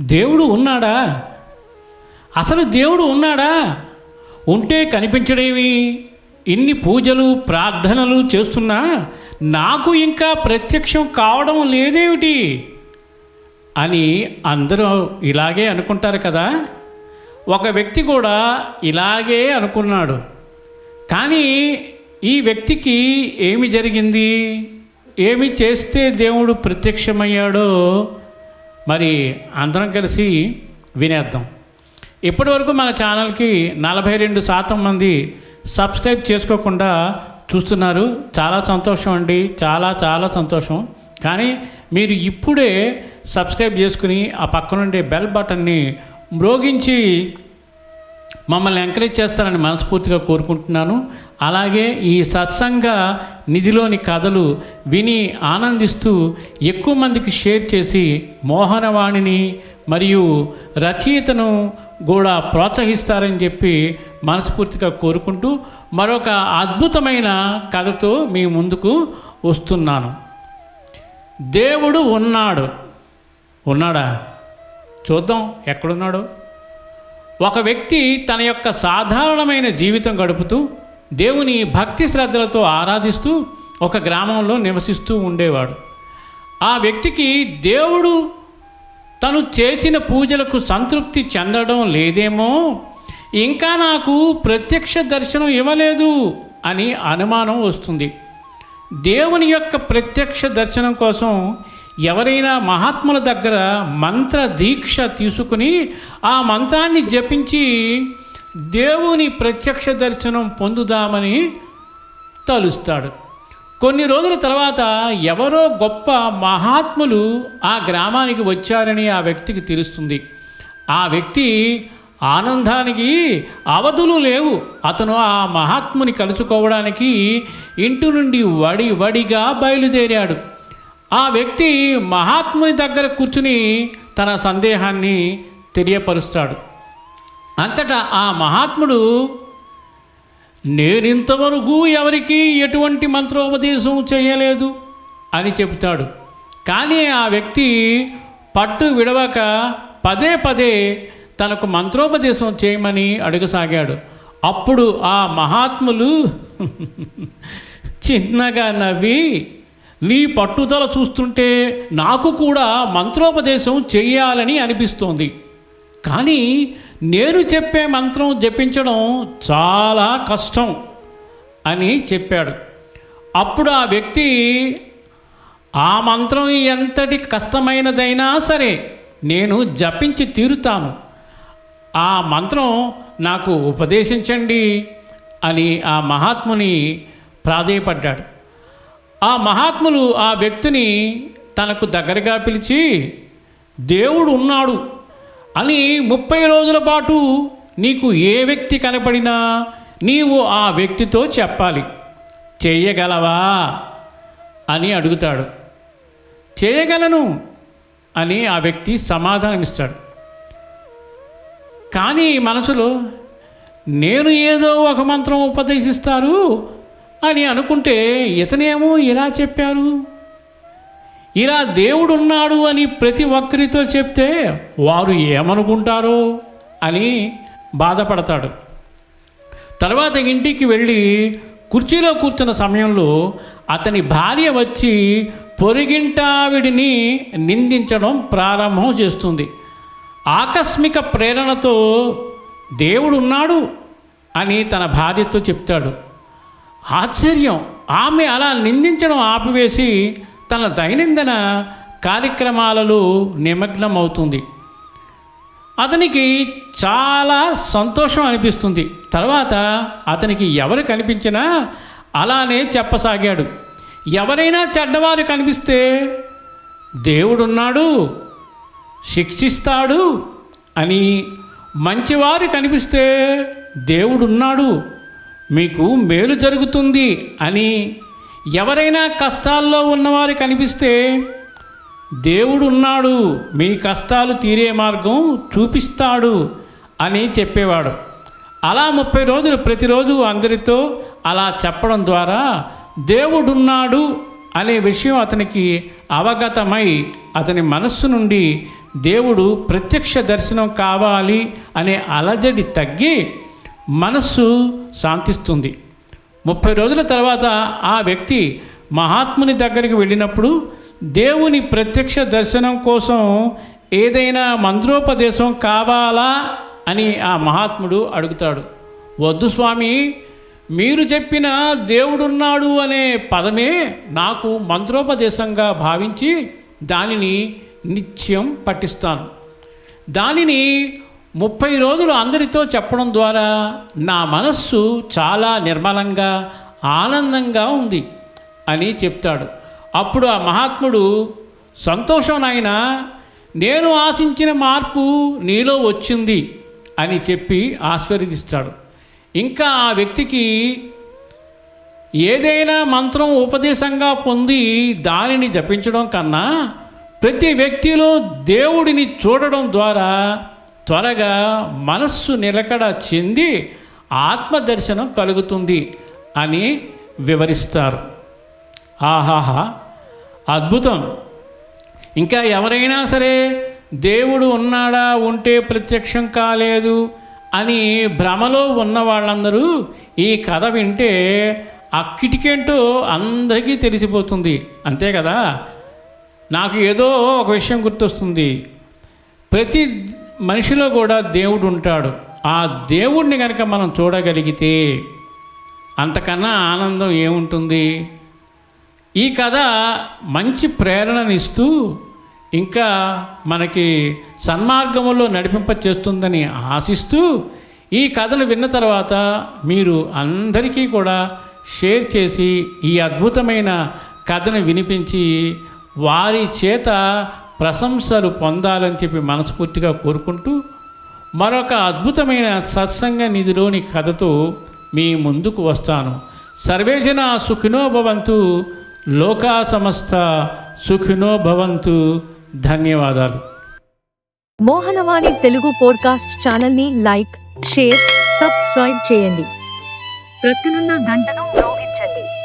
దేవుడు ఉన్నాడా? అసలు దేవుడు ఉన్నాడా? ఉంటే కనిపించడేమి? ఇన్ని పూజలు ప్రార్థనలు చేస్తున్నా నాకు ఇంకా ప్రత్యక్షం కావడం లేదేమిటి? అని అందరూ ఇలాగే అనుకుంటారు కదా? ఒక వ్యక్తి కూడా ఇలాగే అనుకున్నాడు. కానీ ఈ వ్యక్తికి ఏమి జరిగింది? ఏమి చేస్తే దేవుడు ప్రత్యక్షమయ్యాడో మరి అందరం కలిసి వినేద్దాం. ఇప్పటివరకు మన ఛానల్కి నలభై రెండు శాతం మంది సబ్స్క్రైబ్ చేసుకోకుండా చూస్తున్నారు. చాలా సంతోషం అండి. చాలా చాలా సంతోషం. కానీ మీరు ఇప్పుడే సబ్స్క్రైబ్ చేసుకుని ఆ పక్కనుండే బెల్ బటన్ని మ్రోగించి మమ్మల్ని ఎంకరేజ్ చేస్తారని మనస్ఫూర్తిగా కోరుకుంటున్నాను. అలాగే ఈ సత్సంగ నిధిలోని కథలు విని ఆనందిస్తూ ఎక్కువ మందికి షేర్ చేసి మోహనవాణిని మరియు రచయితను కూడా ప్రోత్సహిస్తారని చెప్పి మనస్ఫూర్తిగా కోరుకుంటూ మరొక అద్భుతమైన కథతో మీ ముందుకు వస్తున్నాను. దేవుడు ఉన్నాడు. ఉన్నాడా? చూద్దాం ఎక్కడున్నాడు. ఒక వ్యక్తి తన యొక్క సాధారణమైన జీవితం గడుపుతూ దేవుని భక్తి శ్రద్ధలతో ఆరాధిస్తూ ఒక గ్రామంలో నివసిస్తూ ఉండేవాడు. ఆ వ్యక్తికి దేవుడు తను చేసిన పూజలకు సంతృప్తి చెందడం లేదేమో ఇంకా నాకు ప్రత్యక్ష దర్శనం ఇవ్వలేదు అని అనుమానం వస్తుంది. దేవుని యొక్క ప్రత్యక్ష దర్శనం కోసం ఎవరైనా మహాత్ముల దగ్గర మంత్ర దీక్ష తీసుకుని ఆ మంత్రాన్ని జపించి దేవుని ప్రత్యక్ష దర్శనం పొందుదామని తలుస్తాడు. కొన్ని రోజుల తర్వాత ఎవరో గొప్ప మహాత్ములు ఆ గ్రామానికి వచ్చారని ఆ వ్యక్తికి తెలుస్తుంది. ఆ వ్యక్తి ఆనందానికి అవధులు లేవు. అతను ఆ మహాత్ముని కలుసుకోవడానికి ఇంటి నుండి వడి వడిగా బయలుదేరాడు. ఆ వ్యక్తి మహాత్ముని దగ్గర కూర్చుని తన సందేహాన్ని తెలియపరుస్తాడు. అంతటా ఆ మహాత్ముడు నేనింతవరకు ఎవరికి ఎటువంటి మంత్రోపదేశం చేయలేదు అని చెబుతాడు. కానీ ఆ వ్యక్తి పట్టు విడవక పదే పదే తనకు మంత్రోపదేశం చేయమని అడుగసాగాడు. అప్పుడు ఆ మహాత్ములు చిన్నగా నవ్వి నీ పట్టుదల చూస్తుంటే నాకు కూడా మంత్రోపదేశం చెయ్యాలని అనిపిస్తోంది. కానీ నేను చెప్పే మంత్రం జపించడం చాలా కష్టం అని చెప్పాడు. అప్పుడు ఆ వ్యక్తి ఆ మంత్రం ఎంతటి కష్టమైనదైనా సరే నేను జపించి తీరుతాను. ఆ మంత్రం నాకు ఉపదేశించండి అని ఆ మహాత్ముని ప్రాధేయపడ్డాడు. ఆ మహాత్ములు ఆ వ్యక్తిని తనకు దగ్గరగా పిలిచి దేవుడు ఉన్నాడు అని ముప్పై రోజుల పాటు నీకు ఏ వ్యక్తి కనపడినా నీవు ఆ వ్యక్తితో చెప్పాలి. చేయగలవా అని అడుగుతాడు. చేయగలను అని ఆ వ్యక్తి సమాధానమిస్తాడు. కానీ మనసులో నేను ఏదో ఒక మంత్రం ఉపదేశిస్తారు అని అనుకుంటే ఇతనేమో ఇలా చెప్పారు. ఇలా దేవుడున్నాడు అని ప్రతి ఒక్కరితో చెప్తే వారు ఏమనుకుంటారో అని బాధపడతాడు. తర్వాత ఇంటికి వెళ్ళి కుర్చీలో కూర్చున్న సమయంలో అతని భార్య వచ్చి పొరిగింటావిడిని నిందించడం ప్రారంభం చేస్తుంది. ఆకస్మిక ప్రేరణతో దేవుడున్నాడు అని తన భార్యతో చెప్తాడు. ఆశ్చర్యం. ఆమె అలా నిందించడం ఆపివేసి తన దైనందిన కార్యక్రమాలలో నిమగ్నమవుతుంది. అతనికి చాలా సంతోషం అనిపిస్తుంది. తర్వాత అతనికి ఎవరు కనిపించినా అలానే చెప్పసాగాడు. ఎవరైనా చెడ్డవారు కనిపిస్తే దేవుడున్నాడు శిక్షిస్తాడు అని మంచివారు కనిపిస్తే దేవుడున్నాడు మీకు మేలు జరుగుతుంది అని ఎవరైనా కష్టాల్లో ఉన్నవారు కనిపిస్తే దేవుడు ఉన్నాడు మీ కష్టాలు తీరే మార్గం చూపిస్తాడు అని చెప్పేవాడు. అలా ముప్పై రోజులు ప్రతిరోజు అందరితో అలా చెప్పడం ద్వారా దేవుడున్నాడు అనే విషయం అతనికి అవగతమై అతని మనస్సు నుండి దేవుడు ప్రత్యక్ష దర్శనం కావాలి అనే అలజడి తగ్గి మనస్సు శాంతిస్తుంది. ముప్పై రోజుల తర్వాత ఆ వ్యక్తి మహాత్ముని దగ్గరికి వెళ్ళినప్పుడు దేవుని ప్రత్యక్ష దర్శనం కోసం ఏదైనా మంత్రోపదేశం కావాలా అని ఆ మహాత్ముడు అడుగుతాడు. వద్దు స్వామి మీరు చెప్పిన దేవుడున్నాడు అనే పదమే నాకు మంత్రోపదేశంగా భావించి దానిని నిత్యం పఠిస్తాను. దానిని ముప్పై రోజులు అందరితో చెప్పడం ద్వారా నా మనస్సు చాలా నిర్మలంగా ఆనందంగా ఉంది అని చెప్తాడు. అప్పుడు ఆ మహాత్ముడు సంతోషం నాయన నేను ఆశించిన మార్పు నీలో వచ్చింది అని చెప్పి ఆశీర్వదిస్తాడు. ఇంకా ఆ వ్యక్తికి ఏదైనా మంత్రం ఉపదేశంగా పొంది దానిని జపించడం కన్నా ప్రతి వ్యక్తిలో దేవుడిని చూడడం ద్వారా త్వరగా మనస్సు నిలకడ చెంది ఆత్మదర్శనం కలుగుతుంది అని వివరిస్తారు. ఆహాహా అద్భుతం. ఇంకా ఎవరైనా సరే దేవుడు ఉన్నాడా ఉంటే ప్రత్యక్షం కాలేదు అని భ్రమలో ఉన్న వాళ్ళందరూ ఈ కథ వింటే అక్కిటికేంటో అందరికీ తెలిసిపోతుంది. అంతే కదా? నాకు ఏదో ఒక విషయం గుర్తొస్తుంది. ప్రతి మనిషిలో కూడా దేవుడు ఉంటాడు. ఆ దేవుడిని కనుక మనం చూడగలిగితే అంతకన్నా ఆనందం ఏముంటుంది? ఈ కథ మంచి ప్రేరణనిస్తూ ఇంకా మనకి సన్మార్గములో నడిపింప చేస్తుందని ఆశిస్తూ ఈ కథను విన్న తర్వాత మీరు అందరికీ కూడా షేర్ చేసి ఈ అద్భుతమైన కథను వినిపించి వారి చేత ప్రశంసలు పొందాలని చెప్పి మనస్ఫూర్తిగా కోరుకుంటూ మరొక అద్భుతమైన సత్సంగ నిధిలోని కథతో మీ ముందుకు వస్తాను. సర్వేజన సుఖినో భవంతు లోకా సమస్త సుఖినో భవంతు. ధన్యవాదాలు. మోహనవాణి తెలుగు పోడ్కాస్ట్ ఛానల్ని లైక్ షేర్ సబ్స్క్రైబ్ చేయండి. ప్రక్కనున్న గంటను మ్రోగించండి